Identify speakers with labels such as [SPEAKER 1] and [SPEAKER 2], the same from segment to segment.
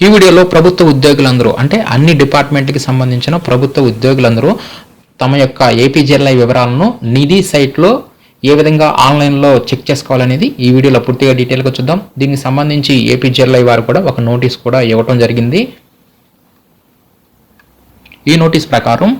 [SPEAKER 1] ఈ వీడియోలో ప్రభుత్వ ఉద్యోగులందరూ అంటే అన్ని డిపార్ట్మెంట్కి సంబంధించిన ప్రభుత్వ ఉద్యోగులందరూ తమ యొక్క ఏపీజీఎల్ఐ వివరాలను నిధి సైట్లో ఏ విధంగా ఆన్లైన్లో చెక్ చేసుకోవాలనేది ఈ వీడియోలో పూర్తిగా డీటెయిల్గా చూద్దాం. దీనికి సంబంధించి ఏపీజీఎల్ఐ వారు కూడా ఒక నోటీస్ కూడా ఇవ్వటం జరిగింది. ఈ నోటీస్ ప్రకారం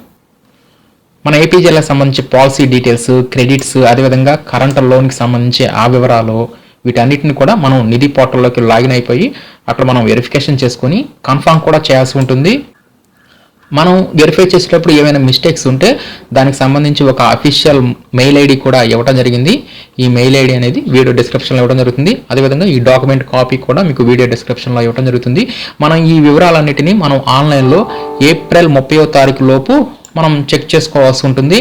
[SPEAKER 1] మన ఏపీజీఎల్ఐ సంబంధించి పాలసీ డీటెయిల్స్ క్రెడిట్స్ అదేవిధంగా కరెంట్ లోన్కి సంబంధించి ఆ వివరాలు వీటన్నిటిని కూడా మనం నిధి పోర్టల్లోకి లాగిన్ అయిపోయి అక్కడ మనం వెరిఫికేషన్ చేసుకొని కన్ఫామ్ కూడా చేయాల్సి ఉంటుంది. మనం వెరిఫై చేసేటప్పుడు ఏమైనా మిస్టేక్స్ ఉంటే దానికి సంబంధించి ఒక అఫీషియల్ మెయిల్ ఐడి కూడా ఇవ్వడం జరిగింది. ఈ మెయిల్ ఐడి అనేది వీడియో డిస్క్రిప్షన్లో ఇవ్వడం జరుగుతుంది. అదేవిధంగా ఈ డాక్యుమెంట్ కాపీ కూడా మీకు వీడియో డిస్క్రిప్షన్లో ఇవ్వడం జరుగుతుంది. మనం ఈ వివరాలన్నిటినీ మనం ఆన్లైన్లో ఏప్రిల్ ముప్పై తారీఖు లోపు మనం చెక్ చేసుకోవాల్సి ఉంటుంది.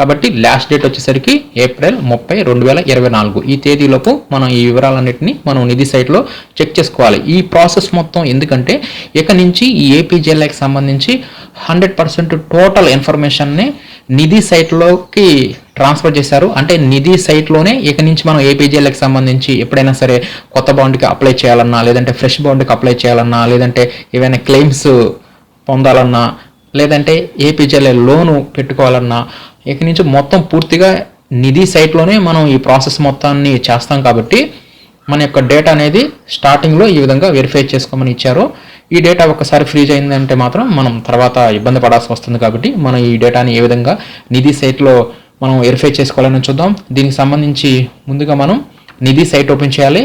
[SPEAKER 1] కాబట్టి లాస్ట్ డేట్ వచ్చేసరికి ఏప్రిల్ ముప్పై రెండు వేల ఇరవై నాలుగు. ఈ తేదీలోపు మనం ఈ వివరాలన్నింటినీ మనం నిధి సైట్లో చెక్ చేసుకోవాలి. ఈ ప్రాసెస్ మొత్తం ఎందుకంటే ఇక నుంచి ఈ ఏపీజేఎల్ఐకి సంబంధించి హండ్రెడ్ పర్సెంట్ టోటల్ ఇన్ఫర్మేషన్ని నిధి సైట్లోకి ట్రాన్స్ఫర్ చేశారు. అంటే నిధి సైట్లోనే ఇక నుంచి మనం ఏపీజీఎల్కి సంబంధించి ఎప్పుడైనా సరే కొత్త బాండ్కి అప్లై చేయాలన్నా లేదంటే ఫ్రెష్ బాండ్కి అప్లై చేయాలన్నా లేదంటే ఏవైనా క్లెయిమ్స్ పొందాలన్నా లేదంటే ఏపీజీఎల్ఐ లోను పెట్టుకోవాలన్నా ఇక నుంచి మొత్తం పూర్తిగా నిధి సైట్లోనే మనం ఈ ప్రాసెస్ మొత్తాన్ని చేస్తాం కాబట్టి మన యొక్క డేటా అనేది స్టార్టింగ్లో ఈ విధంగా వెరిఫై చేసుకోమని ఇచ్చారు. ఈ డేటా ఒకసారి ఫ్రీజ్ అయిందంటే మాత్రం మనం తర్వాత ఇబ్బంది పడాల్సి వస్తుంది కాబట్టి మనం ఈ డేటాని ఏ విధంగా నిధి సైట్లో మనం వెరిఫై చేసుకోవాలని చూద్దాం. దీనికి సంబంధించి ముందుగా మనం నిధి సైట్ ఓపెన్ చేయాలి.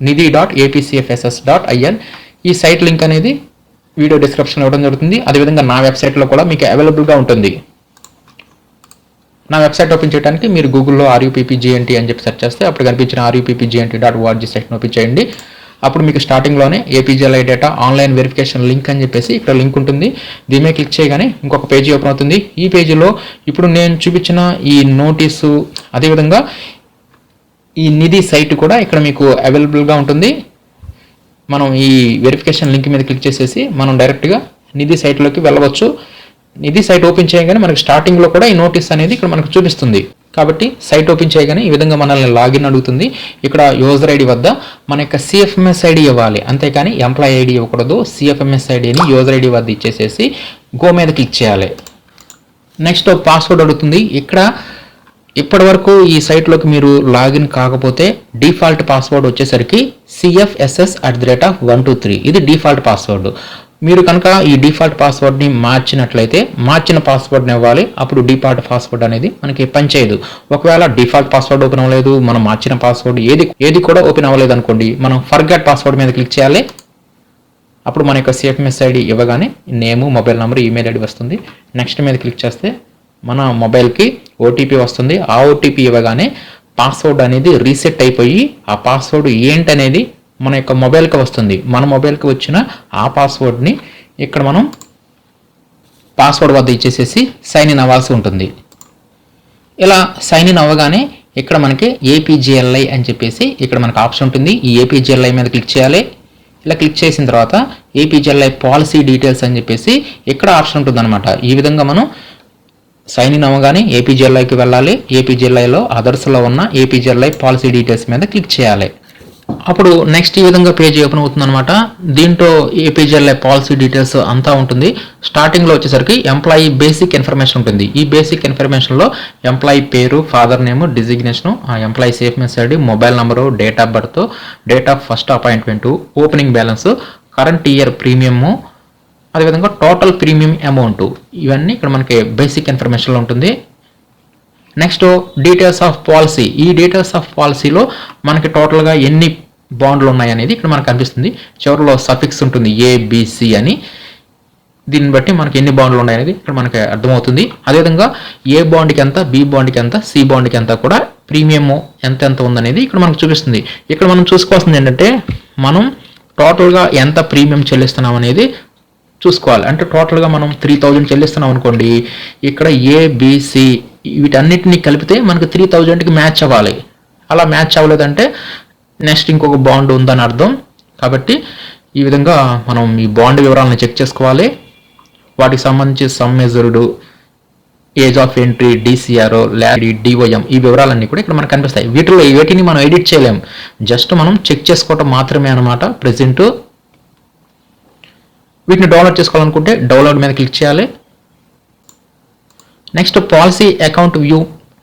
[SPEAKER 1] Nidhi dot APCFSS dot IN ఈ సైట్ లింక్ అనేది వీడియో డిస్క్రిప్షన్ ఇవ్వడం జరుగుతుంది. అదేవిధంగా నా వెబ్సైట్లో కూడా మీకు అవైలబుల్గా ఉంటుంది. నా వెబ్సైట్ ఓపెన్ చేయడానికి మీరు గూగుల్లో ఆర్యూపీపీజీఎన్టీ అని చెప్పి సెర్చ్ చేస్తే అప్పుడు కనిపించిన RUPPGNT dot ORG section open చేయండి. అప్పుడు మీకు స్టార్టింగ్లోనే APGLI data online verification link అని చెప్పేసి ఇక్కడ లింక్ ఉంటుంది. దీని క్లిక్ చేయగానే ఇంకొక పేజీ ఓపెన్ అవుతుంది. ఈ పేజీలో ఇప్పుడు నేను చూపించిన ఈ నోటీసు అదేవిధంగా ఈ నిధి సైట్ కూడా ఇక్కడ మీకు అవైలబుల్గా ఉంటుంది. మనం ఈ వెరిఫికేషన్ లింక్ మీద క్లిక్ చేసేసి మనం డైరెక్ట్గా నిధి సైట్లోకి వెళ్ళవచ్చు. నిధి సైట్ ఓపెన్ చేయగానే మనకి స్టార్టింగ్లో కూడా ఈ నోటీస్ అనేది ఇక్కడ మనకు చూపిస్తుంది. కాబట్టి సైట్ ఓపెన్ చేయగానే ఈ విధంగా మనల్ని లాగిన్ అడుగుతుంది. ఇక్కడ యూజర్ ఐడి వద్ద మన యొక్క సిఎఫ్ఎంఎస్ ఐడి ఇవ్వాలి. అంతేకాని ఎంప్లాయ్ ఐడి ఇవ్వకూడదు. సిఎఫ్ఎంఎస్ ఐడిని యూజర్ ఐడి వద్ద ఇచ్చేసేసి గో మీద క్లిక్ చేయాలి. నెక్స్ట్ పాస్వర్డ్ అడుగుతుంది. ఇక్కడ ఇప్పటి వరకు ఈ సైట్లోకి మీరు లాగిన్ కాకపోతే డిఫాల్ట్ పాస్వర్డ్ వచ్చేసరికి CFSS at the rate of one two three ఇది డిఫాల్ట్ పాస్వర్డ్. మీరు కనుక ఈ డిఫాల్ట్ పాస్వర్డ్ని మార్చినట్లయితే మార్చిన పాస్వర్డ్ని ఇవ్వాలి. అప్పుడు డిఫాల్ట్ పాస్వర్డ్ అనేది మనకి పనిచేయదు. ఒకవేళ డిఫాల్ట్ పాస్వర్డ్ ఓపెన్ అవ్వలేదు మనం మార్చిన పాస్వర్డ్ ఏది ఏది కూడా ఓపెన్ అవ్వలేదు అనుకోండి మనం ఫర్గట్ పాస్వర్డ్ మీద క్లిక్ చేయాలి. అప్పుడు మన యొక్క సిఎఫ్ఎంఎస్ ఐడి ఇవ్వగానే నేము మొబైల్ నెంబర్ ఈమెయిల్ ఐడి వస్తుంది. నెక్స్ట్ మీద క్లిక్ చేస్తే మన మొబైల్కి ఓటీపీ వస్తుంది. ఆ ఓటీపీ ఇవ్వగానే పాస్వర్డ్ అనేది రీసెట్ అయిపోయి ఆ పాస్వర్డ్ ఏంటనేది మన యొక్క మొబైల్కి వస్తుంది. మన మొబైల్కి వచ్చిన ఆ పాస్వర్డ్ని ఇక్కడ మనం పాస్వర్డ్ వద్ద ఇచ్చేసేసి సైన్ ఇన్ అవ్వాల్సి ఉంటుంది. ఇలా సైన్ ఇన్ అవ్వగానే ఇక్కడ మనకి ఏపీజిఎల్ఐ అని చెప్పేసి ఇక్కడ మనకు ఆప్షన్ ఉంటుంది. ఈ ఏపీజిఎల్ఐ మీద క్లిక్ చేయాలి. ఇలా క్లిక్ చేసిన తర్వాత ఏపీజిఎల్ఐ పాలసీ డీటెయిల్స్ అని చెప్పేసి ఇక్కడ ఆప్షన్ ఉంటుందన్నమాట. ఈ విధంగా మనం సైన్ ఇన్ అవ్వగానే ఏపీజిఎల్ఐకి వెళ్ళాలి. ఏపీజిఎల్ఐలో అదర్స్లో ఉన్న ఏపీజిఎల్ఐ పాలసీ డీటెయిల్స్ మీద క్లిక్ చేయాలి. అప్పుడు నెక్స్ట్ ఈ విధంగా పేజ్ ఓపెన్ అవుతుంది అనమాట దీంట్లో ఏపీజిఎల్ఐ పాలసీ డీటెయిల్స్ అంతా ఉంటుంది. స్టార్టింగ్లో వచ్చేసరికి ఎంప్లాయీ బేసిక్ ఇన్ఫర్మేషన్ ఉంటుంది. ఈ బేసిక్ ఇన్ఫర్మేషన్లో ఎంప్లాయీ పేరు ఫాదర్ నేమ్ డిజిగ్నేషన్ ఆ employee CFMS ID mobile number date of birth date of first appointment opening balance current year premium అదేవిధంగా టోటల్ ప్రీమియం అమౌంట్ ఇవన్నీ ఇక్కడ మనకి బేసిక్ ఇన్ఫర్మేషన్లో ఉంటుంది. నెక్స్ట్ డీటెయిల్స్ ఆఫ్ పాలసీ ఈ డీటెయిల్స్ ఆఫ్ పాలసీలో మనకి టోటల్గా ఎన్ని బాండ్లు ఉన్నాయి అనేది ఇక్కడ మనకు కనిపిస్తుంది. చివరిలో సఫిక్స్ ఉంటుంది ఏబిసి అని. దీన్ని బట్టి మనకి ఎన్ని బాండ్లు ఉన్నాయి అనేది ఇక్కడ మనకి అర్థమవుతుంది. అదేవిధంగా ఏ బాండ్కి ఎంత బి బాండ్కి ఎంత సి బాండ్కి ఎంత కూడా ప్రీమియం ఎంత ఎంత ఉందనేది ఇక్కడ మనకు చూపిస్తుంది. ఇక్కడ మనం చూసుకోవాల్సింది ఏంటంటే మనం టోటల్గా ఎంత ప్రీమియం చెల్లిస్తున్నాం అనేది చూసుకోవాలి. అంటే టోటల్గా మనం త్రీ థౌజండ్ చెల్లిస్తున్నాం అనుకోండి ఇక్కడ ఏబిసి వీటన్నిటిని కలిపితే మనకు త్రీ థౌజండ్కి మ్యాచ్ అవ్వాలి. అలా మ్యాచ్ అవ్వలేదంటే నెక్స్ట్ ఇంకొక బాండ్ ఉందని అర్థం. కాబట్టి ఈ విధంగా మనం ఈ బాండ్ వివరాలను చెక్ చేసుకోవాలి. వాటికి సంబంధించి sum assured age of entry DCR ల్యాడీ DOM ఈ వివరాలన్నీ కూడా ఇక్కడ మనకు కనిపిస్తాయి. వీటిలో వేటిని మనం ఎడిట్ చేయలేం. జస్ట్ మనం చెక్ చేసుకోవటం మాత్రమే అనమాట ప్రజెంట్ వీటిని డౌన్లోడ్ చేసుకోవాలనుకుంటే డౌన్లోడ్ మీద క్లిక్ చేయాలి. Next policy account view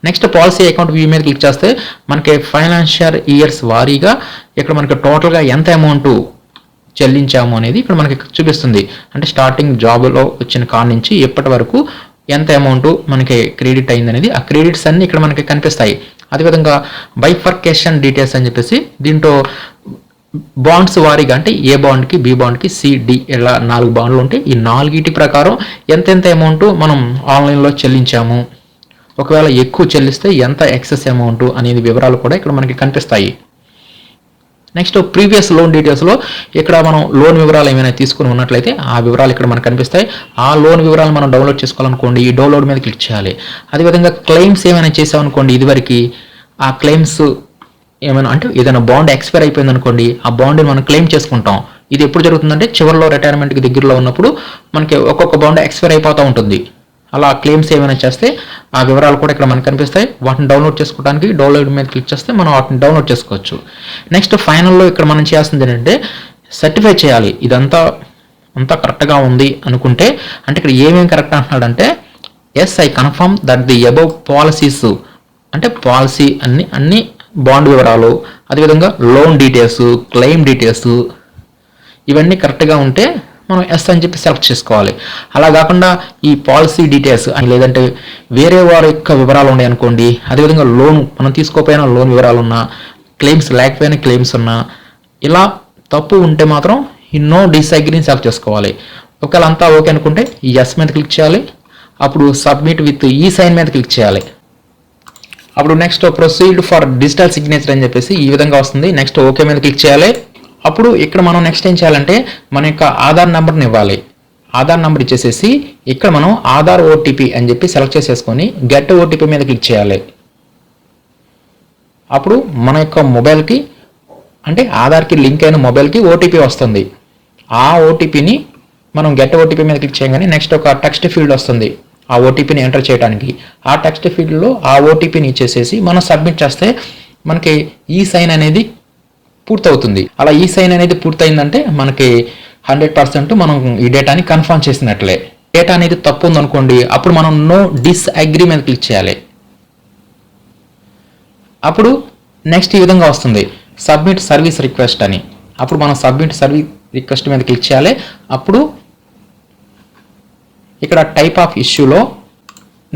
[SPEAKER 1] next policy account view మీద క్లిక్ చేస్తే మనకి ఫైనాన్షియల్ ఇయర్స్ వారీగా ఇక్కడ మనకి టోటల్గా ఎంత అమౌంట్ చెల్లించాము అనేది ఇక్కడ మనకి చూపిస్తుంది. అంటే స్టార్టింగ్ జాబ్లో వచ్చిన కాడ నుంచి ఎప్పటి వరకు ఎంత అమౌంట్ మనకి క్రెడిట్ అయింది అనేది ఆ క్రెడిట్స్ అన్ని ఇక్కడ మనకి కనిపిస్తాయి. అదేవిధంగా బైఫర్కేషన్ డీటెయిల్స్ అని చెప్పేసి దీంట్లో బాండ్స్ వారీగా అంటే ఏ బాండ్కి బి బాండ్కి సిడి ఇలా నాలుగు బాండ్లు ఉంటాయి. ఈ నాలుగిటి ప్రకారం ఎంతెంత అమౌంట్ మనం ఆన్లైన్లో చెల్లించాము? ఒకవేళ ఎక్కువ చెల్లిస్తే ఎంత ఎక్సెస్ అమౌంట్ అనేది వివరాలు కూడా ఇక్కడ మనకి కనిపిస్తాయి. నెక్స్ట్ ప్రీవియస్ లోన్ డీటెయిల్స్లో ఇక్కడ మనం లోన్ వివరాలు ఏమైనా తీసుకుని ఉన్నట్లయితే ఆ వివరాలు ఇక్కడ మనకు కనిపిస్తాయి. ఆ లోన్ వివరాలు మనం డౌన్లోడ్ చేసుకోవాలనుకోండి ఈ డౌన్లోడ్ మీద క్లిక్ చేయాలి. అదేవిధంగా క్లెయిమ్స్ ఏమైనా చేసామనుకోండి ఇదివరకు ఆ క్లెయిమ్స్ ఏమైనా అంటే ఏదైనా బాండ్ ఎక్స్పైర్ అయిపోయింది అనుకోండి ఆ బాండ్ని మనం క్లెయిమ్ చేసుకుంటాం. ఇది ఎప్పుడు జరుగుతుందంటే చివరిలో రిటైర్మెంట్కి దగ్గరలో ఉన్నప్పుడు మనకి ఒక్కొక్క బాండ్ ఎక్స్పైర్ అయిపోతూ ఉంటుంది. అలా క్లెయిమ్స్ ఏమైనా చేస్తే ఆ వివరాలు కూడా ఇక్కడ మనకు కనిపిస్తాయి. వాటిని డౌన్లోడ్ చేసుకోవడానికి డౌన్లోడ్ మీద క్లిక్ చేస్తే మనం వాటిని డౌన్లోడ్ చేసుకోవచ్చు. నెక్స్ట్ ఫైనల్లో ఇక్కడ మనం చేయాల్సింది ఏంటంటే సర్టిఫై చేయాలి. ఇదంతా అంతా కరెక్ట్గా ఉంది అనుకుంటే అంటే ఇక్కడ ఏమేమి correct అంటున్నాడంటే yes I confirm that the above policies అంటే పాలసీ అన్ని అన్ని బాండ్ వివరాలు అదేవిధంగా లోన్ డీటెయిల్స్ క్లెయిమ్ డీటెయిల్స్ ఇవన్నీ కరెక్ట్గా ఉంటే మనం ఎస్ అని చెప్పి సెలెక్ట్ చేసుకోవాలి. అలా కాకుండా ఈ పాలసీ డీటెయిల్స్ అని లేదంటే వేరే వారి యొక్క వివరాలు ఉన్నాయి అనుకోండి అదేవిధంగా లోన్ మనం తీసుకోకపోయినా లోన్ వివరాలు ఉన్నా క్లెయిమ్స్ లేకపోయినా క్లెయిమ్స్ ఉన్నా ఇలా తప్పు ఉంటే మాత్రం ఈ నో డిసగ్రీని సెలెక్ట్ చేసుకోవాలి. ఒకవేళ అంతా ఓకే అనుకుంటే ఈ ఎస్ మీద క్లిక్ చేయాలి. అప్పుడు సబ్మిట్ విత్ ఈ సైన్ మీద క్లిక్ చేయాలి. అప్పుడు next proceed for digital signature అని చెప్పేసి ఈ విధంగా వస్తుంది. నెక్స్ట్ ఓకే మీద క్లిక్ చేయాలి. అప్పుడు ఇక్కడ మనం నెక్స్ట్ ఏం చేయాలంటే మన యొక్క ఆధార్ నెంబర్ని ఇవ్వాలి. ఆధార్ నెంబర్ ఇచ్చేసేసి ఇక్కడ మనం ఆధార్ ఓటీపీ అని చెప్పి సెలెక్ట్ చేసేసుకొని గెట్ ఓటీపీ మీద క్లిక్ చేయాలి. అప్పుడు మన యొక్క మొబైల్కి అంటే ఆధార్కి లింక్ అయిన మొబైల్కి ఓటీపీ వస్తుంది. ఆ ఓటీపీని మనం గెట్ ఓటీపీ మీద క్లిక్ చేయగానే నెక్స్ట్ ఒక టెక్స్ట్ ఫీల్డ్ వస్తుంది. ఆ ఓటీపీని ఎంటర్ చేయడానికి ఆ టెక్స్ట్ ఫీల్డ్లో ఆ ఓటీపీని ఇచ్చేసేసి మనం సబ్మిట్ చేస్తే మనకి ఈ సైన్ అనేది పూర్తవుతుంది. అలా ఈ సైన్ అనేది పూర్తయిందంటే మనకి హండ్రెడ్ పర్సెంట్ మనం ఈ డేటాని కన్ఫర్మ్ చేసినట్లే. డేటా అనేది తప్పు ఉందనుకోండి అప్పుడు మనం నో డిస్అగ్రిమెంట్ మీద క్లిక్ చేయాలి. అప్పుడు నెక్స్ట్ ఈ విధంగా వస్తుంది. సబ్మిట్ సర్వీస్ రిక్వెస్ట్ అని. అప్పుడు మనం సబ్మిట్ సర్వీస్ రిక్వెస్ట్ మీద క్లిక్ చేయాలి. అప్పుడు ఇక్కడ టైప్ ఆఫ్ ఇష్యూలో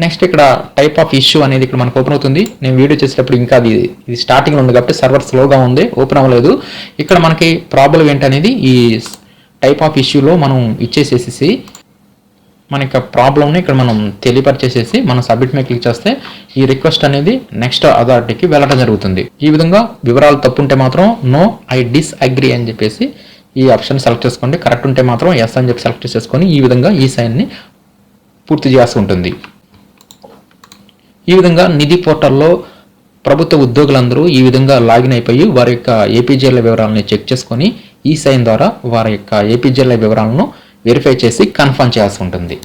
[SPEAKER 1] నెక్స్ట్ ఇక్కడ టైప్ ఆఫ్ ఇష్యూ అనేది ఇక్కడ మనకు ఓపెన్ అవుతుంది. నేను వీడియో చేసేటప్పుడు ఇంకా అది ఇది స్టార్టింగ్లో ఉంది కాబట్టి సర్వర్ స్లోగా ఉంది ఓపెన్ అవ్వలేదు. ఇక్కడ మనకి ప్రాబ్లం ఏంటనేది ఈ టైప్ ఆఫ్ ఇష్యూలో మనం ఇచ్చేసేసి మన యొక్క ప్రాబ్లమ్ని ఇక్కడ మనం తెలియపరిచేసేసి మనం సబ్మిట్ మీద క్లిక్ చేస్తే ఈ రిక్వెస్ట్ అనేది నెక్స్ట్ అథారిటీకి వెళ్ళడం జరుగుతుంది. ఈ విధంగా వివరాలు తప్పు ఉంటే మాత్రం నో ఐ డిస్ అగ్రీ అని చెప్పేసి ఈ ఆప్షన్ సెలెక్ట్ చేసుకోండి. కరెక్ట్ ఉంటే మాత్రం ఎస్ అని చెప్పి సెలెక్ట్ చేసుకొని ఈ విధంగా ఈ సైన్ని పూర్తి చేయాల్సి ఉంటుంది. ఈ విధంగా నిధి పోర్టల్లో ప్రభుత్వ ఉద్యోగులందరూ ఈ విధంగా లాగిన్ అయిపోయి వారి యొక్క ఏపీజేల వివరాలను చెక్ చేసుకొని ఈ సైన్ ద్వారా వారి యొక్క ఏపీజేల వివరాలను వెరిఫై చేసి కన్ఫర్మ్ చేయాల్సి ఉంటుంది.